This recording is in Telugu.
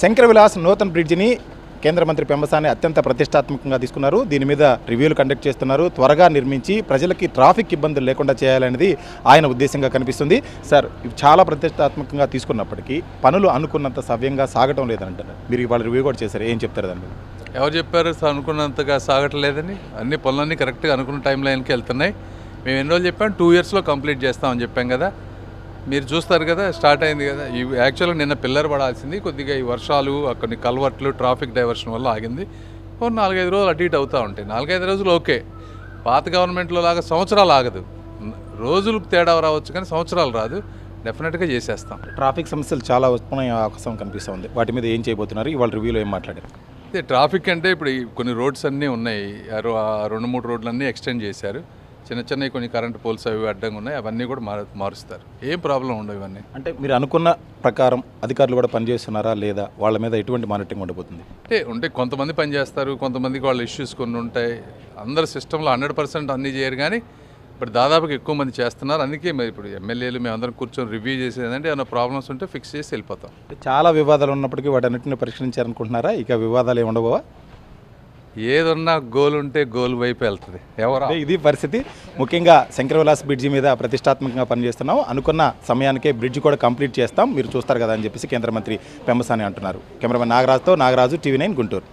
శంకర విలాస్ నూతన్ బ్రిడ్జిని కేంద్ర మంత్రి పెంబసాని అత్యంత ప్రతిష్టాత్మకంగా తీసుకున్నారు. దీని మీద రివ్యూలు కండక్ట్ చేస్తున్నారు. త్వరగా నిర్మించి ప్రజలకి ట్రాఫిక్ ఇబ్బందులు లేకుండా చేయాలనేది ఆయన ఉద్దేశంగా కనిపిస్తుంది. సార్ చాలా ప్రతిష్టాత్మకంగా తీసుకున్నప్పటికీ పనులు అనుకున్నంత సవ్యంగా సాగటం లేదంటారు మీరు ఇవాళ రివ్యూ కూడా చేశారు. ఏం చెప్తారు దాన్ని ఎవరు చెప్పారు? అనుకున్నంతగా సాగట్లేదని అన్ని పనులన్నీ కరెక్ట్గా అనుకున్న టైం లైన్కి వెళ్తున్నాయి. మేము ఎన్ని రోజులు చెప్పాం? టూ ఇయర్స్లో కంప్లీట్ చేస్తామని చెప్పాం కదా. మీరు చూస్తారు కదా స్టార్ట్ అయింది కదా. ఈ యాక్చువల్గా నిన్న పిల్లర్ పడాల్సింది కొద్దిగా ఈ వర్షాలు కొన్ని కల్వర్ట్లు ట్రాఫిక్ డైవర్షన్ వల్ల ఆగింది. ఓ నాలుగైదు రోజులు అటు ఇటు అవుతూ ఉంటాయి. నాలుగైదు రోజులు ఓకే. పాత గవర్నమెంట్లో లాగా సంవత్సరాలు ఆగదు. రోజులకు తేడా రావచ్చు కానీ సంవత్సరాలు రాదు. డెఫినెట్గా చేసేస్తాం. ట్రాఫిక్ సమస్యలు చాలా వస్తున్నాయి అవకాశం కనిపిస్తుంది. వాటి మీద ఏం చేయబోతున్నారు? ఇవాళ రివ్యూలో ఏం మాట్లాడారు? అదే ట్రాఫిక్ అంటే ఇప్పుడు ఈ కొన్ని రోడ్స్ అన్నీ ఉన్నాయి. రెండు మూడు రోడ్లన్నీ ఎక్స్టెండ్ చేశారు. చిన్న చిన్నవి కొన్ని కరెంట్ పోల్స్ అవి అడ్డంగా ఉన్నాయి అవన్నీ కూడా మారు మారుస్తారు. ఏం ప్రాబ్లం ఉండవు ఇవన్నీ. అంటే మీరు అనుకున్న ప్రకారం అధికారులు కూడా పనిచేస్తున్నారా లేదా? వాళ్ళ మీద ఎటువంటి మానిటరింగ్ ఉండబోతుంది? అంటే ఉంటే కొంతమంది పని చేస్తారు కొంతమందికి వాళ్ళ ఇష్యూస్ కొన్ని ఉంటాయి. అందరు సిస్టంలో హండ్రెడ్ పర్సెంట్ అన్నీ చేయరు కానీ ఇప్పుడు దాదాపుగా ఎక్కువ మంది చేస్తున్నారు. అందుకే మరి ఇప్పుడు ఎమ్మెల్యేలు మేము అందరం కూర్చొని రివ్యూ చేసేది ఏంటంటే ఏమైనా ప్రాబ్లమ్స్ ఉంటే ఫిక్స్ చేసి వెళ్ళిపోతాం. చాలా వివాదాలు ఉన్నప్పటికీ వాటన్నిటిని పరిష్కరించారనుకుంటున్నారా? ఇక వివాదాలు ఏమి ఉండబోవా? ఏదన్నా గోల్ ఉంటే గోల్ వైపు వెళ్తుంది. ఎవరు ఇది పరిస్థితి. ముఖ్యంగా శంకర విలాస్ బ్రిడ్జి మీద ప్రతిష్టాత్మకంగా పనిచేస్తున్నాం అనుకున్న సమయానికే బ్రిడ్జ్ కూడా కంప్లీట్ చేస్తాం. మీరు చూస్తారు కదా అని చెప్పేసి కేంద్ర మంత్రి పెంబసాని అంటున్నారు. కెమెరామెన్ నాగరాజుతో నాగరాజు టీవీ నైన్ గుంటూరు.